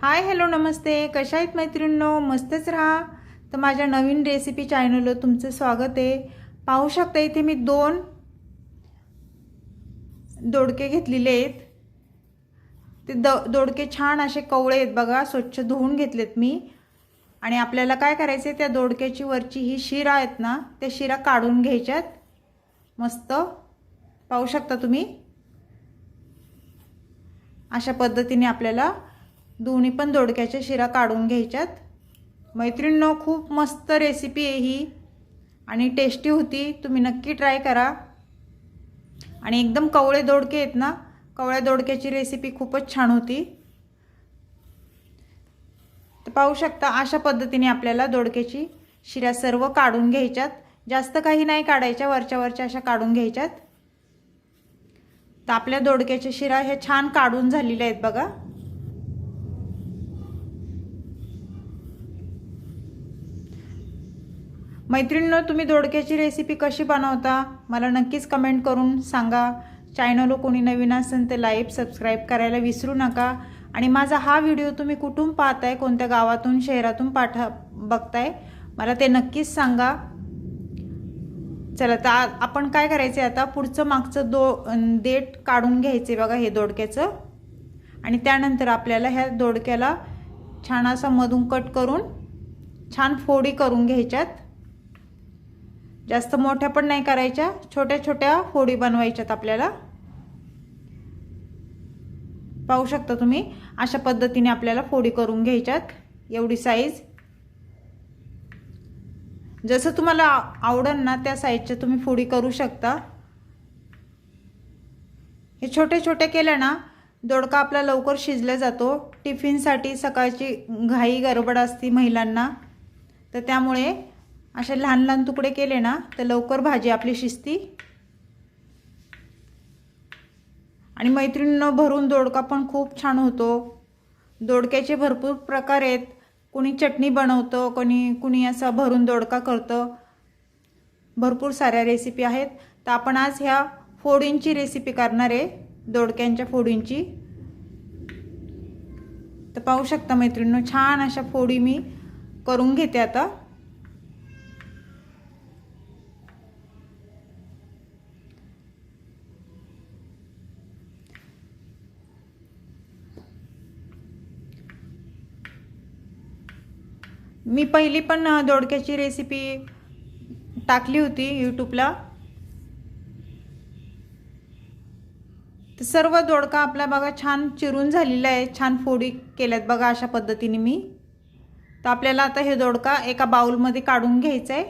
Hi hello नमस्ते. कशा आहेत मैत्रिणींनो? मस्तच राहा. तर माझ्या नवीन रेसिपी चॅनलवर तुमचं स्वागत आहे. पाहू शकता इथे मी दोन दोडके घेतलेले आहेत. ते द दोडके छान असे कवळे आहेत बघा. स्वच्छ धुवून घेतलेत मी. आणि आपल्याला काय करायचं आहे त्या दोडक्याची वरची ही शिरा आहेत ना त्या शिरा काढून घ्यायच्यात. मस्त. पाहू शकता तुम्ही? अशा पद्धतीने आपल्याला दोन्ही पण दोडक्याच्या शिरा काढून घ्यायच्यात. मैत्रिणींनो खूप मस्त रेसिपी आहे ही. आणि टेस्टी होती. तुम्ही नक्की ट्राय करा. आणि एकदम कवळे दोडके आहेत ना कवळ्या दोडक्याची रेसिपी खूपच छान होती. तर पाहू शकता अशा पद्धतीने आपल्याला दोडक्याची शिऱ्या सर्व काढून घ्यायच्यात. जास्त काही नाही काढायच्या वरच्या वरच्या अशा काढून घ्यायच्यात. तर आपल्या दोडक्याच्या शिरा ह्या छान काढून झालेल्या आहेत बघा. मैत्रिणीनं तुम्ही दोडक्याची रेसिपी कशी बनवता? मला नक्कीच कमेंट करून सांगा. चॅनल कोणी नवीन असेल तर लाईक सबस्क्राईब करायला विसरू नका. आणि माझा हा व्हिडिओ तुम्ही कुठून पाहताय कोणत्या गावातून शहरातून पाठा बघताय मला ते नक्कीच सांगा. चला तर आपण काय करायचं आता? पुढचं मागचं दो देठ काढून घ्यायचे बघा हे दोडक्याचं. आणि त्यानंतर आपल्याला ह्या दोडक्याला छान असा मधून कट करून छान फोडी करून घ्यायच्यात. जास्त मोठ्या पण नाही करायच्या छोट्या छोट्या फोडी बनवायच्यात आपल्याला. पाहू शकता तुम्ही अशा पद्धतीने आपल्याला फोडी करून घ्यायच्यात एवढी साईज जसं तुम्हाला आवडेल ना त्या साईजच्या तुम्ही फोडी करू शकता. हे छोटे छोटे केले ना दोडका आपला लवकर शिजला जातो. टिफिनसाठी सकाळची घाई गडबड असती महिलांना. तर त्यामुळे असे लहान लहान तुकडे केले ना तर लवकर भाजी आपली शिजती. आणि मैत्रिणीनं भरून दोडका पण खूप छान होतो. दोडक्याचे भरपूर प्रकार आहेत. कुणी चटणी बनवतं कोणी कुणी असं भरून दोडका करतं. भरपूर साऱ्या रेसिपी आहेत. तर आपण आज ह्या फोडींची रेसिपी करणार आहे दोडक्यांच्या फोडींची. तर पाहू शकता मैत्रिणीनं छान अशा फोडी मी करून घेते आता. मी पहिली पण दोडक्याची रेसिपी टाकली होती यूट्यूबला तर सर्व दोडका आपला बघा छान चिरून झालेला आहे छान फोडी केल्यात बघा अशा पद्धतीने मी. तर आपल्याला आता हे दोडका एका बाउलमध्ये काढून घ्यायचं आहे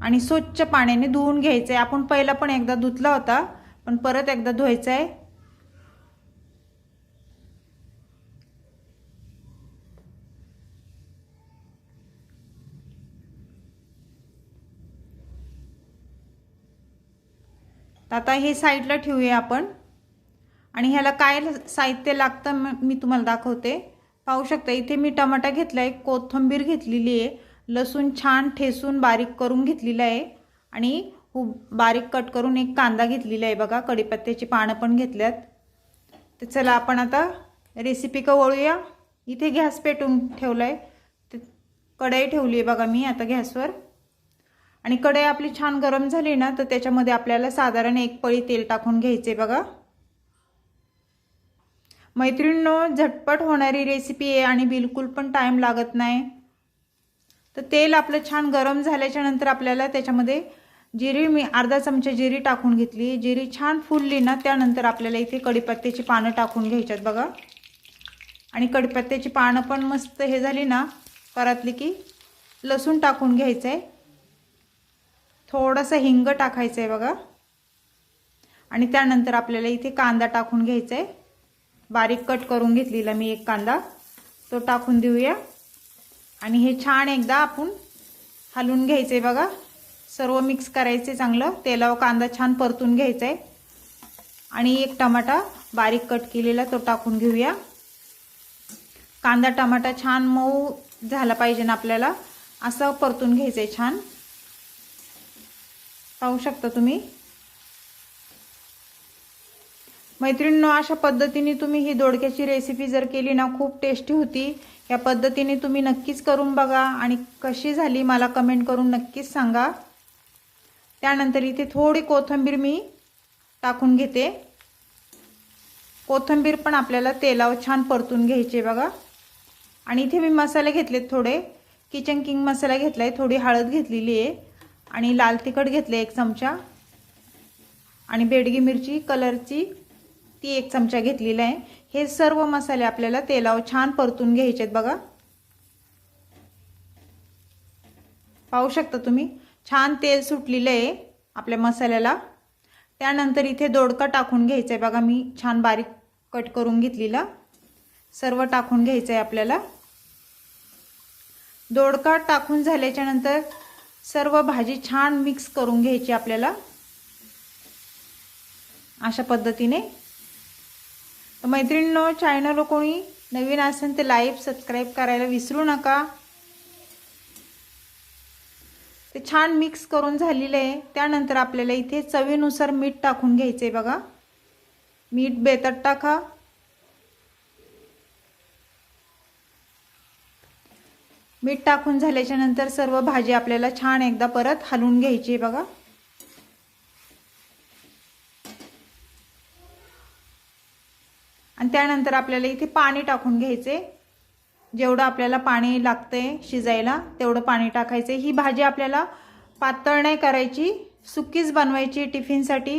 आणि स्वच्छ पाण्याने धुवून घ्यायचं आहे आपण पहिला पण एकदा धुतला होता पण परत एकदा धुवायचं आहे तर आता हे साईडला ठेवूया आपण. आणि ह्याला काय साहित्य लागतं मी तुम्हाला दाखवते. पाहू शकता इथे मी टमाटा घेतला आहे कोथिंबीर घेतलेली आहे लसूण छान ठेसून बारीक करून घेतलेलं आहे आणि बारीक कट करून एक कांदा घेतलेला आहे बघा कढीपत्त्याची पानं पण घेतल्यात. तर चला आपण आता रेसिपी का वळूया. इथे गॅस पेटून ठेवला आहे कढई ठेवली आहे बघा मी आता गॅसवर. आणि कढई आपली छान गरम झाली ना तर त्याच्यामध्ये आपल्याला साधारण एक पळी तेल टाकून घ्यायचे बघा. मैत्रिणींनो झटपट होणारी रेसिपी आहे आणि बिलकुल पण टाईम लागत नाही. तर तेल आपलं छान गरम झाल्याच्यानंतर आपल्याला त्याच्यामध्ये जिरी मी अर्धा चमचा जिरी टाकून घेतली. जिरी छान फुलली ना त्यानंतर आपल्याला इथे कडीपत्त्याची पानं टाकून घ्यायच्यात बघा. आणि कढीपत्त्याची पानं पण मस्त हे झाली ना परातली की लसूण टाकून घ्यायचं आहे थोडंसं हिंग टाकायचं आहे बघा. आणि त्यानंतर आपल्याला इथे कांदा टाकून घ्यायचा आहे बारीक कट करून घेतलेला मी एक कांदा. तो टाकून देऊया. आणि हे छान एकदा आपण हलवून घ्यायचं आहे बघा. सर्व मिक्स करायचे चांगलं. तेलावर कांदा छान परतून घ्यायचा आहे आणि एक टमाटा बारीक कट केलेला तो टाकून घेऊया. कांदा टमाटा छान मऊ झाला पाहिजे ना आपल्याला. असं परतून घ्यायचं आहे छान. पाहू शकता तुम्ही? मैत्रिणींनो अशा पद्धतीने तुम्ही ही दोडक्याची रेसिपी जर केली ना खूप टेस्टी होती. या पद्धतीने तुम्ही नक्कीच करून बघा आणि कशी झाली मला कमेंट करून नक्कीच सांगा. त्यानंतर इथे थोडी कोथिंबीर मी टाकून घेते. कोथिंबीर पण आपल्याला तेलावर छान परतून घ्यायचे बघा. आणि इथे मी मसाले घेतलेत थोडे. किचन किंग मसाला घेतला आहे थोडी हळद घेतलेली आहे. आणि लाल तिखट घेतले एक चमचा. आणि बेडगी मिरची कलरची ती एक चमचा घेतलेला आहे. हे सर्व मसाले आपल्याला तेलावर छान परतून घ्यायचे आहेत बघा. पाहू शकता तुम्ही? छान तेल सुटलेलं आहे आपल्या मसाल्याला. त्यानंतर इथे दोडका टाकून घ्यायचा आहे बघा मी. छान बारीक कट करून घेतलेला. सर्व टाकून घ्यायचं आहे आपल्याला. दोडका टाकून झाल्याच्यानंतर सर्व भाजी छान मिक्स करून घ्यायची आपल्याला. अशा पद्धतीने. तर मैत्रिणींनो चॅनल कोणी नवीन असेल ते लाईव्ह सबस्क्राईब करायला विसरू नका. ते छान मिक्स करून झालेलं आहे. त्यानंतर आपल्याला इथे चवीनुसार मीठ टाकून घ्यायचं आहे बघा. मीठ बेतात टाका. मीठ टाकून झाल्याच्यानंतर सर्व भाजी आपल्याला छान एकदा परत हलवून घ्यायची आहे बघा. आणि त्यानंतर आपल्याला इथे पाणी टाकून घ्यायचे. जेवढं आपल्याला पाणी लागते शिजायला तेवढं पाणी टाकायचं. ही भाजी आपल्याला पातळ नाही करायची सुकीच बनवायची टिफिनसाठी.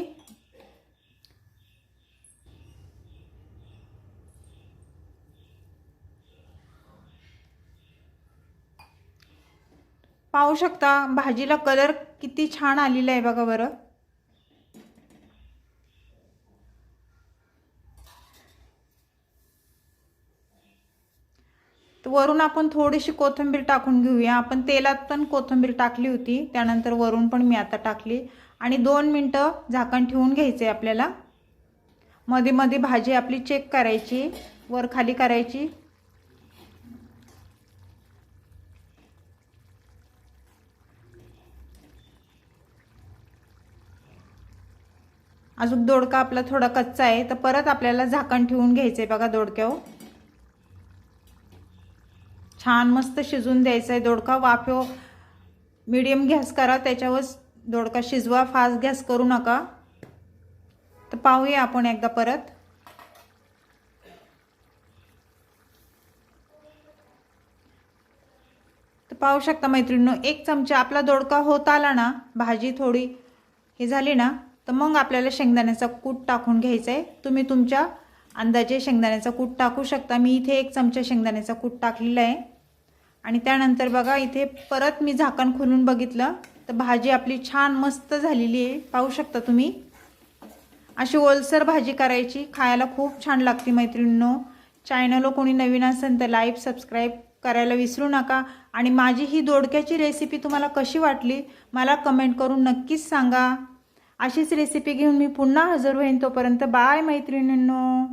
पाहू शकता भाजीला कलर किती छान आलेला आहे बघा बरं. तर वरून आपण थोडीशी कोथिंबीर टाकून घेऊया. आपण तेलात पण कोथिंबीर टाकली होती त्यानंतर वरून पण मी आता टाकली. आणि दोन मिनटं झाकण ठेवून घ्यायचे आपल्याला. मध्ये मध्ये भाजी आपली चेक करायची वर खाली करायची. अजून दोडका आपला थोडा कच्चा आहे तर परत आपल्याला झाकण ठेवून घ्यायचं आहे बघा दोडक्यावर छान मस्त शिजून द्यायचं आहे दोडका. वाफ्यो मीडियम गॅस करा त्याच्यावर दोडका शिजवा. फास्ट गॅस करू नका. तर पाहूया आपण एकदा परत. तर पाहू शकता मैत्रिणीनं एक चमचा आपला दोडका होत आला ना भाजी थोडी हे झाली ना तर मग आपल्याला शेंगदाण्याचा कूट टाकून घ्यायचा आहे तुम्ही तुमच्या अंदाजे शेंगदाण्याचा कूट टाकू शकता. मी इथे एक चमचा शेंगदाण्याचा कूट टाकलेला आहे. आणि त्यानंतर बघा इथे परत मी झाकण खोलून बघितलं. तर भाजी आपली छान मस्त झालेली आहे. पाहू शकता तुम्ही? अशी ओलसर भाजी करायची. खायला खूप छान लागते मैत्रिणींनो. चॅनल कोणी नवीन असेल तर लाईव्ह सबस्क्राईब करायला विसरू नका. आणि माझी ही दोडक्याची रेसिपी तुम्हाला कशी वाटली मला कमेंट करून नक्कीच सांगा. अशीच रेसिपी घेऊन मी पुन्हा हजर होईन तोपर्यंत. बाय मैत्रिणींनो.